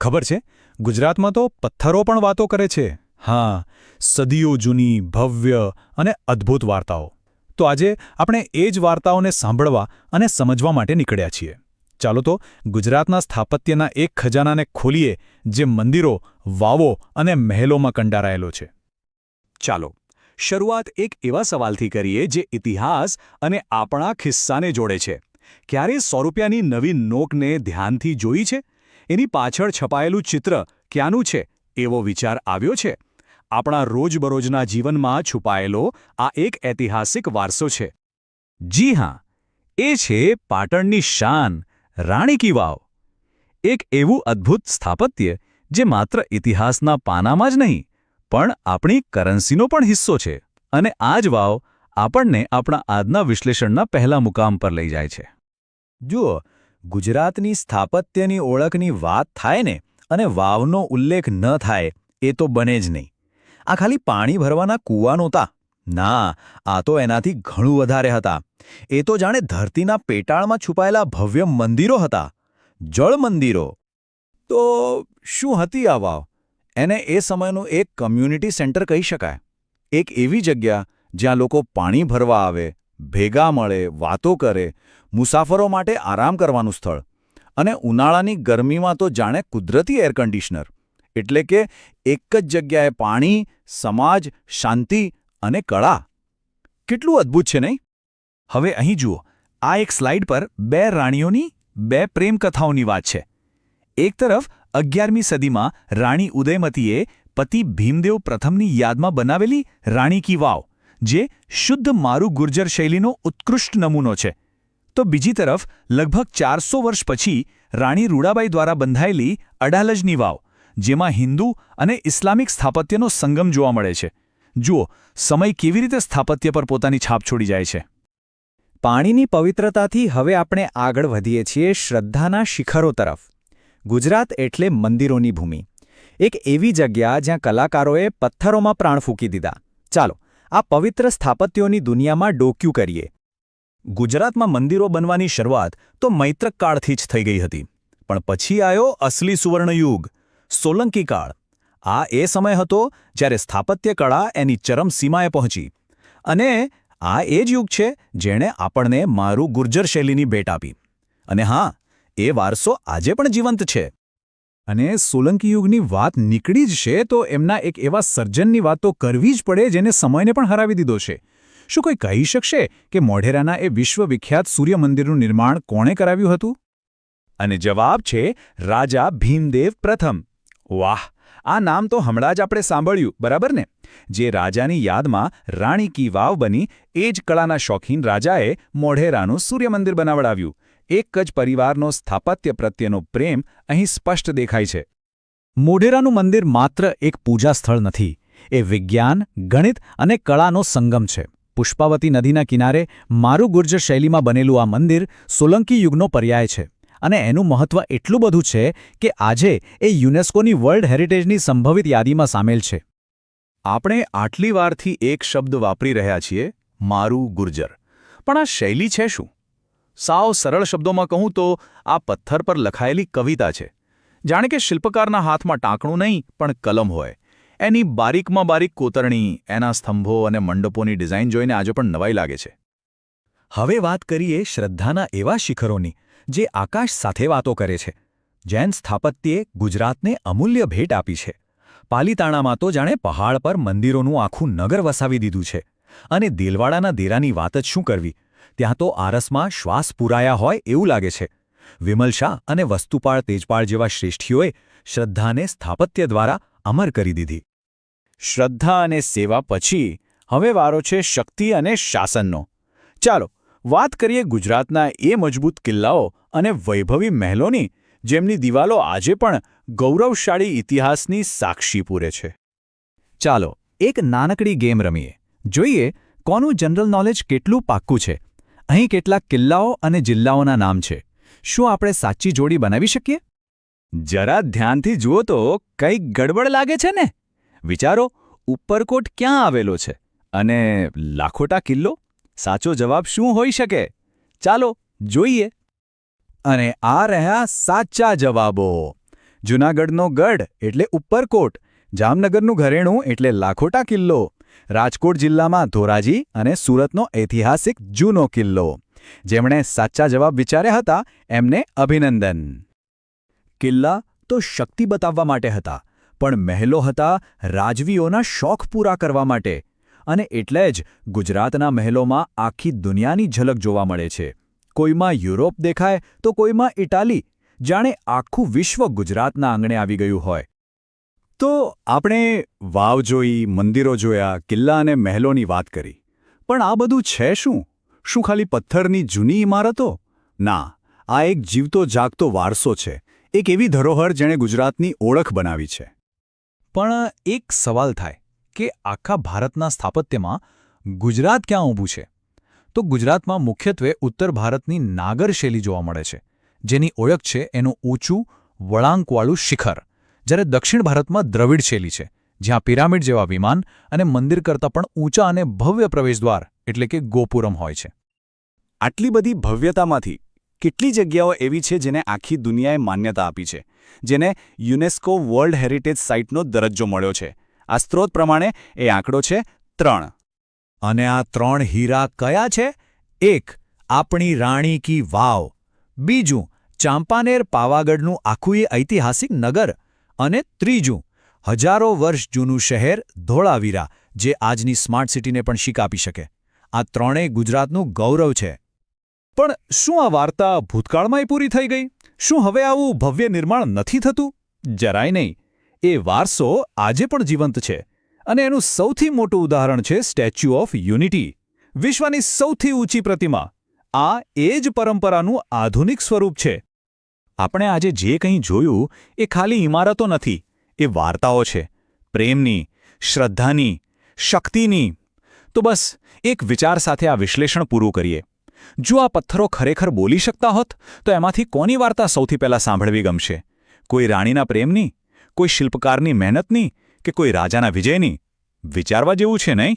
ખબર છે? ગુજરાતમાં તો પથ્થરો પણ વાતો કરે છે. હા, સદીઓ જૂની, ભવ્ય અને અદ્ભુત વાર્તાઓ. તો આજે આપણે એ જ વાર્તાઓને સાંભળવા અને સમજવા માટે નીકળ્યા છીએ. ચાલો તો ગુજરાતના સ્થાપત્યના એક ખજાનાને ખોલીએ, જે મંદિરો, વાવો અને મહેલોમાં કંડારાયેલો છે. ચાલો, શરૂઆત એક એવા સવાલથી કરીએ જે ઇતિહાસ અને આપણા ખિસ્સાને જોડે છે. ક્યારે સો રૂપિયાની નવી નોકને ધ્યાનથી જોઈ છે? એની પાછળ છપાયેલું ચિત્ર ક્યાંનું છે એવો વિચાર આવ્યો છે. આપણા રોજબરોજના જીવનમાં છુપાયેલો આ એક ઐતિહાસિક વારસો છે. જી હા, એ છે પાટણની શાન, રાણી કી વાવ. એક એવું અદ્ભુત સ્થાપત્ય જે માત્ર ઇતિહાસના પાનામાં જ નહીં, પણ આપણી કરન્સીનો પણ હિસ્સો છે અને આ જ વાવ આપણને આપણા આજના વિશ્લેષણના પહેલા મુકામ પર લઈ જાય છે. જુઓ ગુજરાતની સ્થાપત્યની ઓળખની વાત થાય ને અને વાવનો ઉલ્લેખ ન થાય, એ તો બને જ નહીં. આ ખાલી પાણી ભરવાના કૂવા નહોતા. ના, આ તો એનાથી ઘણું વધારે હતા. એ તો જાણે ધરતીના પેટાળમાં છુપાયેલા ભવ્ય મંદિરો હતા. જળ મંદિરો. તો શું હતી આ વાવ? એને એ સમયનું એક કમ્યુનિટી સેન્ટર કહી શકાય. એક એવી જગ્યા જ્યાં લોકો પાણી ભરવા આવે, ભેગા મળે, વાતો કરે મુસાફરો માટે આરામ કરવાનું સ્થળ. અને ઉનાળાની ગરમીમાં તો જાણે કુદરતી એર કન્ડિશનર એટલે કે એક જ જગ્યાએ પાણી, સમાજ, શાંતિ અને કળા. કેટલું અદ્ભુત છે નહીં? હવે અહીં જુઓ, આ એક સ્લાઇડ પર બે રાણીઓની, બે પ્રેમકથાઓની વાત છે. એક તરફ અગિયારમી સદીમાં રાણી ઉદયમતીએ પતિ ભીમદેવ પ્રથમની યાદમાં બનાવેલી રાણી કી વાવ, જે શુદ્ધ મારુ ગુર્જર શૈલીનો ઉત્કૃષ્ટ નમૂનો છે. તો બીજી તરફ, લગભગ ચારસો વર્ષ પછી, રાણી રૂડાબાઈ દ્વારા બંધાયેલી અડાલજની વાવ, જેમાં હિન્દુ અને ઇસ્લામિક સ્થાપત્યનો સંગમ જોવા મળે છે. જુઓ, સમય કેવી રીતે સ્થાપત્ય પર પોતાની છાપ છોડી જાય છે. પાણીની પવિત્રતાથી હવે આપણે આગળ વધીએ છીએ શ્રદ્ધાના શિખરો તરફ. ગુજરાત એટલે મંદિરોની ભૂમિ. એક એવી જગ્યા જ્યાં કલાકારોએ પથ્થરોમાં પ્રાણ ફૂંકી દીધા. ચાલો, આ પવિત્ર સ્થાપત્યોની દુનિયામાં ડોક્યું કરીએ. ગુજરાતમાં મંદિરો બનવાની શરૂઆત તો મૈત્રક કાળથી જ થઈ ગઈ હતી. પણ પછી આવ્યો અસલી સુવર્ણયુગ, સોલંકી કાળ. આ એ સમય હતો જ્યારે સ્થાપત્ય કળા એની ચરમસીમાએ પહોંચી. અને આ એ જ યુગ છે જેણે આપણને મારું ગુર્જર શૈલીની ભેટ આપી. અને હા, એ વારસો આજે પણ જીવંત છે. અને સોલંકી યુગની વાત નીકળી જ છે તો એમના એક એવા સર્જનની વાત તો કરવી જ પડે જેને સમયને પણ હરાવી દીધો છે. શું કોઈ કહી શકશે કે મોઢેરાના એ વિશ્વવિખ્યાત સૂર્ય મંદિરનું નિર્માણ કોણે કરાવ્યું હતું? અને જવાબ છે રાજા ભીમદેવ પ્રથમ. વાહ, આ નામ તો હમણાં જ આપણે સાંભળ્યું, બરાબર ને? જે રાજાની યાદમાં રાણી કી વાવ બની એ જ કળાના શોખીન રાજાએ મોઢેરાનું સૂર્યમંદિર બનાવડાવ્યું. એક જ પરિવારનો સ્થાપત્ય પ્રત્યેનો પ્રેમ અહીં સ્પષ્ટ દેખાય છે. મોઢેરાનું મંદિર માત્ર એક પૂજા સ્થળ નથી, એ વિજ્ઞાન, ગણિત અને કળાનો સંગમ છે. પુષ્પાવતી નદીના કિનારે મારું ગુર્જર શૈલીમાં બનેલું આ મંદિર સોલંકી યુગનો પર્યાય છે. અને એનું મહત્વ એટલું બધું છે કે આજે એ યુનેસ્કોની વર્લ્ડ હેરિટેજની સંભવિત યાદીમાં સામેલ છે. આપણે આટલી વારથી એક શબ્દ વાપરી રહ્યા છીએ મારું ગુર્જર પણ આ શૈલી છે શું? સાવ સરળ શબ્દોમાં કહું તો આ પથ્થર પર લખાયેલી કવિતા છે. જાણે કે શિલ્પકારના હાથમાં ટાંકણું નહીં, પણ કલમ હોય. એની બારીકમાં બારીક કોતરણી, એના સ્તંભો અને મંડપોની ડિઝાઇન જોઈને આજે પણ નવાઈ લાગે છે. હવે વાત કરીએ શ્રદ્ધાના એવા શિખરોની, જે આકાશ સાથે વાતો કરે છે. જૈન સ્થાપત્યે ગુજરાતને અમૂલ્ય ભેટ આપી છે. પાલીતાણામાં તો જાણે પહાડ પર મંદિરોનું આખું નગર વસાવી દીધું છે. અને દેલવાડાના દેરાની વાત જ શું કરવી? ત્યાં તો આરસમાં શ્વાસ પૂરાયા હોય એવું લાગે છે. વિમલ શાહ અને વસ્તુપાળ તેજપાળ જેવા શ્રેષ્ઠીઓએ શ્રદ્ધાને સ્થાપત્ય દ્વારા અમર કરી દીધી. શ્રદ્ધા અને સેવા પછી હવે વારો છે શક્તિ અને શાસનનો. ચાલો, વાત કરીએ ગુજરાતના એ મજબૂત કિલ્લાઓ અને વૈભવી મહેલોની, જેમની દિવાલો આજે પણ ગૌરવશાળી ઇતિહાસની સાક્ષી પૂરે છે. ચાલો, એક નાનકડી ગેમ રમીએ. જોઈએ, કોનું જનરલ નોલેજ કેટલું પાક્કું છે? અહીં કેટલાક કિલ્લાઓ અને જિલ્લાઓના નામ છે. શું આપણે સાચી જોડી બનાવી શકીએ? જરા ધ્યાનથી જુઓ તો કંઈક ગડબડ લાગે છે ને? વિચારો, ઉપરકોટ ક્યાં આવેલો છે? અને લાખોટા કિલ્લો? સાચો જવાબ શું હોઈ શકે? ચાલો, જોઈએ. અને આ રહ્યા સાચા જવાબો. જૂનાગઢનો ગઢ એટલે ઉપરકોટ, જામનગરનું ઘરેણું એટલે લાખોટા કિલ્લો, રાજકોટ જિલ્લામાં ધોરાજી અને સુરતનો ઐતિહાસિક જૂનો કિલ્લો. જેમણે સાચા જવાબ વિચાર્યા હતા, એમને અભિનંદન. કિલ્લા તો શક્તિ બતાવવા માટે હતા પણ મહેલો હતા રાજવીઓના શોખ પૂરા કરવા માટે. અને એટલે જ ગુજરાતના મહેલોમાં આખી દુનિયાની ઝલક જોવા મળે છે. કોઈમાં યુરોપ દેખાય તો કોઈમાં ઇટાલી, જાણે આખું વિશ્વ ગુજરાતના આંગણે આવી ગયું હોય. તો આપણે વાવ જોઈ, મંદિરો જોયા, કિલ્લા અને મહેલોની વાત કરી. પણ આ બધું છે શું? શું ખાલી પથ્થરની જૂની ઇમારતો? ના, આ એક જીવતો જાગતો વારસો છે. એક એવી ધરોહર જેણે ગુજરાતની ઓળખ બનાવી છે. પણ એક સવાલ થાય કે આખા ભારતના સ્થાપત્યમાં ગુજરાત ક્યાં ઊભું છે? તો ગુજરાતમાં મુખ્યત્વે ઉત્તર ભારતની નાગર શૈલી જોવા મળે છે, જેની ઓળખ છે એનું ઊંચું, વળાંકવાળું શિખર, જ્યારે દક્ષિણ ભારતમાં દ્રવિડ શૈલી છે, જ્યાં પિરામિડ જેવા વિમાન અને મંદિર કરતાં પણ ઊંચા અને ભવ્ય પ્રવેશદ્વાર એટલે કે ગોપુરમ હોય છે. આટલી બધી ભવ્યતામાંથી કેટલી જગ્યાઓ એવી છે જેને આખી દુનિયાએ માન્યતા આપી છે? જેને યુનેસ્કો વર્લ્ડ હેરિટેજ સાઇટનો દરજ્જો મળ્યો છે. આ સ્ત્રોત પ્રમાણે એ આંકડો છે ત્રણ. અને આ ત્રણ હીરા કયા છે? એક, આપણી રાણી કી વાવ. બીજું, ચાંપાનેર પાવાગઢનું આખું એ ઐતિહાસિક નગર. અને ત્રીજું, હજારો વર્ષ જૂનું શહેર ધોળાવીરા, જે આજની સ્માર્ટ સિટીને પણ શીખ આપી શકે. આ ત્રણેય ગુજરાતનું ગૌરવ છે. પણ શું આ વાર્તા ભૂતકાળમાંય પૂરી થઈ ગઈ? શું હવે આવું ભવ્ય નિર્માણ નથી થતું? જરાય નહીં. એ વારસો આજે પણ જીવંત છે અને એનું સૌથી મોટું ઉદાહરણ છે સ્ટેચ્યુ ઓફ યુનિટી, વિશ્વની સૌથી ઊંચી પ્રતિમા. આ એ જ પરંપરાનું આધુનિક સ્વરૂપ છે. આપણે આજે જે કંઈ જોયું એ ખાલી ઇમારતો નથી, એ વાર્તાઓ છે. પ્રેમની, શ્રદ્ધાની, શક્તિની. તો બસ, એક વિચાર સાથે આ વિશ્લેષણ પૂરું કરીએ. જો આ પથ્થરો ખરેખર બોલી શકતા હોત, તો એમાંથી કોની વાર્તા સૌથી પહેલાં સાંભળવી ગમશે? કોઈ રાણીના પ્રેમની, કોઈ શિલ્પકારની મહેનતની કે કોઈ રાજાના વિજયની? વિચારવા જેવું છે, નહીં?